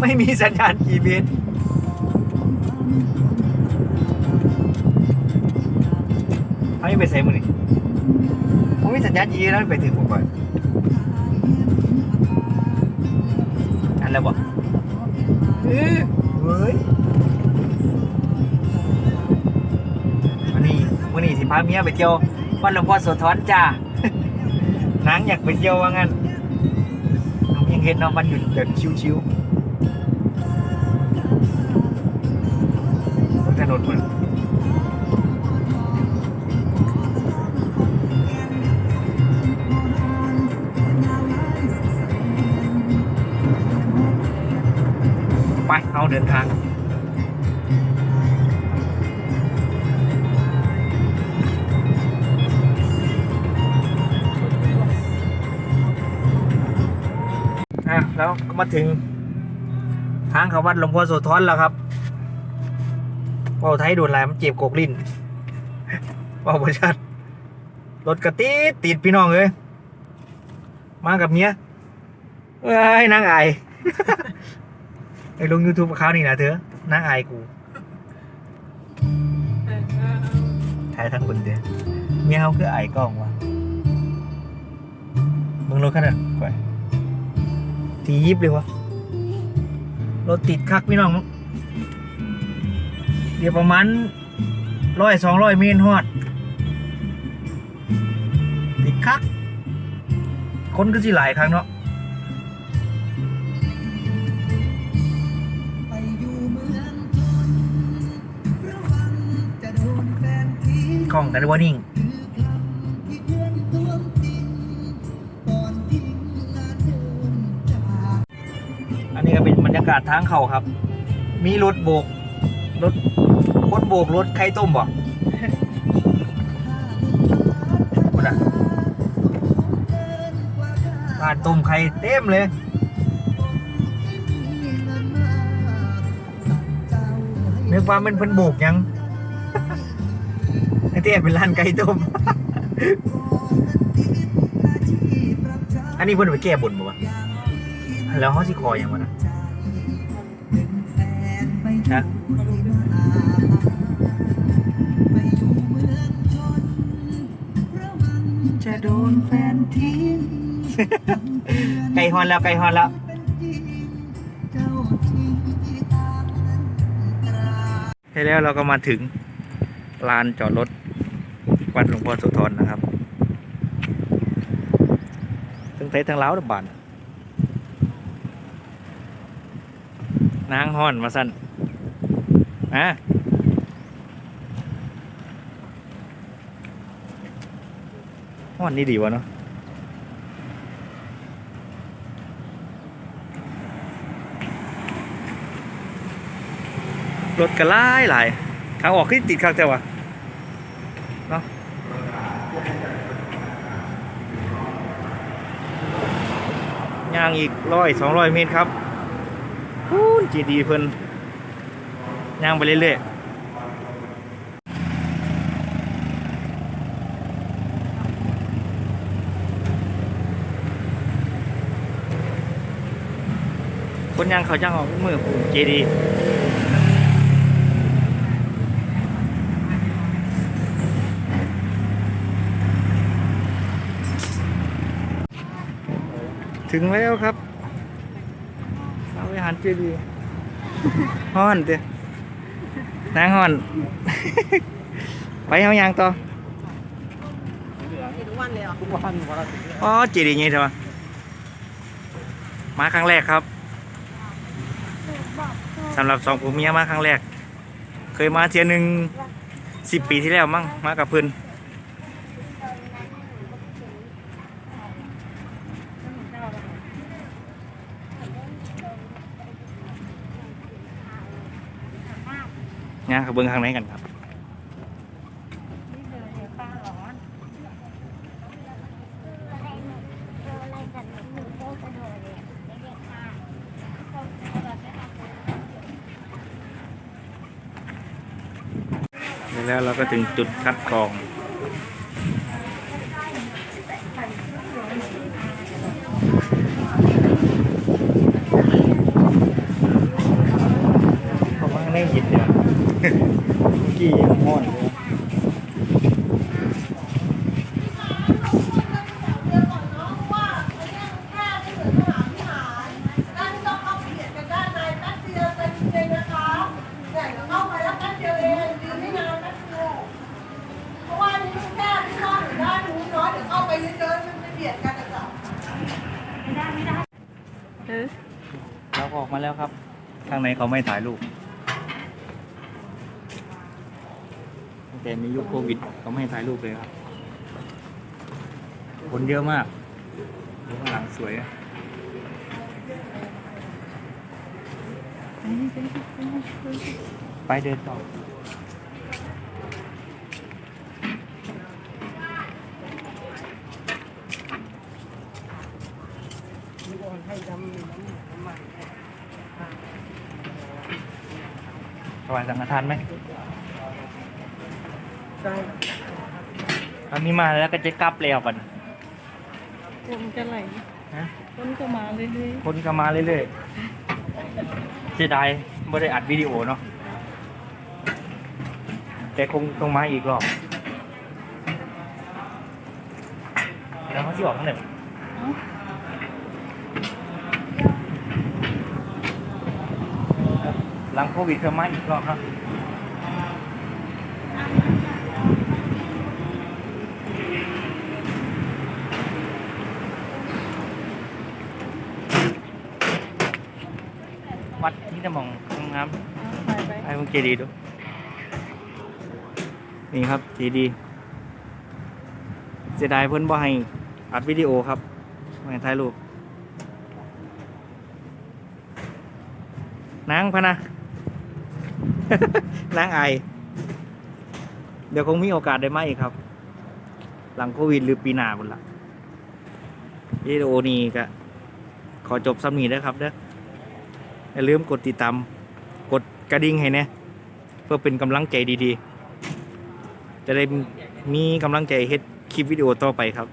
ไม่มีสัญญาณ GPS เขายังไปใส่มือนี่ผมมีสัญญาณ GPS แล้วไปถึงผมก่อนอันแล้วบอกเอ้ยเฮ้ยวันนี้วันนี้สิพาเมียไปเที่ยววันหลวงพ่อโสธรจ้านางอยากไปเที่ยวว่างั้นยังเห็นเนาะมันหยุดแบบชิวๆ บนถนนมันไปเอาเดินทางอะแล้วก็มาถึง ทางเขาวัดหลวงพ่อโสธรแล้วครับเป่าไทยโดนอะไรมันเจ็บกกลิ้นเป่าประชัดรถกระติดติดพี่น้องเลยมากับเมียเอ้ยนางไอไอ้ลงยูทูบเขานี่นะเธอนางไอกูถ่ายทั้งบนเดียเมียเขาคือไอกล้องวะมึงรถขนาดก่อยทียิบเลยวะ รถติดคักพี่น้อง เดี๋ยวประมาณร้อยสองร้อยเมตรฮอด ติดคัก คนก็สิหลายครั้งเนาะกล้องกันว่านิ่ง รรยากาศทางเขาครับ มีรถโบกรถคนโบกรถไข่ต้มบ่คุณอะบ้านต้มไข่เต็มเลยนึกว่ามันเพิ่นโบกยังไอ้เตี้ยเป็นร้านไก่ต้ม อันนี้เพิ่นไปแก้บนบ่วะแล้วเขาสิคออย่างวะนะ ฮะจะโดนแฟนทิ้งไก่ฮอนแล้วไก่ฮอนแล้วให้แล้วเราก็มาถึงลานจอดรถวัดหลวงพ่อโสธรนะครับซึ่งไทยทางเล้าวดับบานนางห่อนมาสั่น อะห่อนนี่ดีวะเนาะรถกระไล่หลายทางออกขึ้นติดข้างแต่วะเนาะย่างอีกร้อยสองร้อยเมตรครับพูนจีดีเพิ่น ย่างไปเรื่อยๆคนย่างเขาย่างออกมือผูเจดีถึงแล้วครับเอาไปหันเจดีย์ฮ้อนเด้ นางฮ้อน ไปเอายางต่อทุกวันเลยเหรอทุกวันวันละสิบอ๋อเจดีย์ไงเถอะมาครั้งแรกครับสำหรับสองผมเมียมาครั้งแรก เคยมาเทียหนึ่งสิบปีที่แล้วมั้งมากับเพื่อน งานขับเบิ้งข้างในกันครับแล้วเราก็ถึงจุดคัดกรอง น ให้ยินเนี่ยเมื่อกี้ยังห้อนเลย หน้าที่ว่างอยู่ด้ทูนนาะเดี๋ยเข้าไปเยอะๆมันไม่เบียดกันนะจ๊ะไม่ได้ไม่ได้เออเราออกมาแล้วครับ ข้างในเขาไม่ถ่ายรูปตั้งแต่มียุคโควิดเขาไม่ให้ถ่ายรูปเลยครับ คนเยอะมากดูข้างหลังสวยไปเดินต่อ ถวายสังฆทานไหมใช่อันนี้มาแล้วก็จะกลับแล้วกันคนจะไหลนะคนก็มาเรื่อยคนก็มาเรื่อยๆเสียดายไม่ได้อัดวิดีโอเนาะแต่คงต้องมาอีกรอบแล้วเขาที่ออกทั้งไหนๆเอ้า หลังโควิดเขามาอีกรอบเนาะวัดนี่จะมองงามๆเอาไปไปไอ้มึงเจดีดู นี่ครับเจดีเสียดายเพิ่อนบ่ให้อัดวิดีโอครับไม่ถ่ายรูปนางพะนะ นางไอ เดี๋ยวคงมีโอกาสได้มาอีกครับ หลังโควิดหรือปีหน้าบุนละวิดีโอนี้ก็ขอจบซ้ำนีนะครับเด้ออย่าลืมกดติดตาม กดกระดิ่งให้นะเพื่อเป็นกำลังใจดีๆ จะได้มีกำลังใจเฮ็ดคลิปวิดีโอต่อไปครับ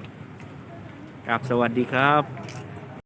ครับสวัสดีครับ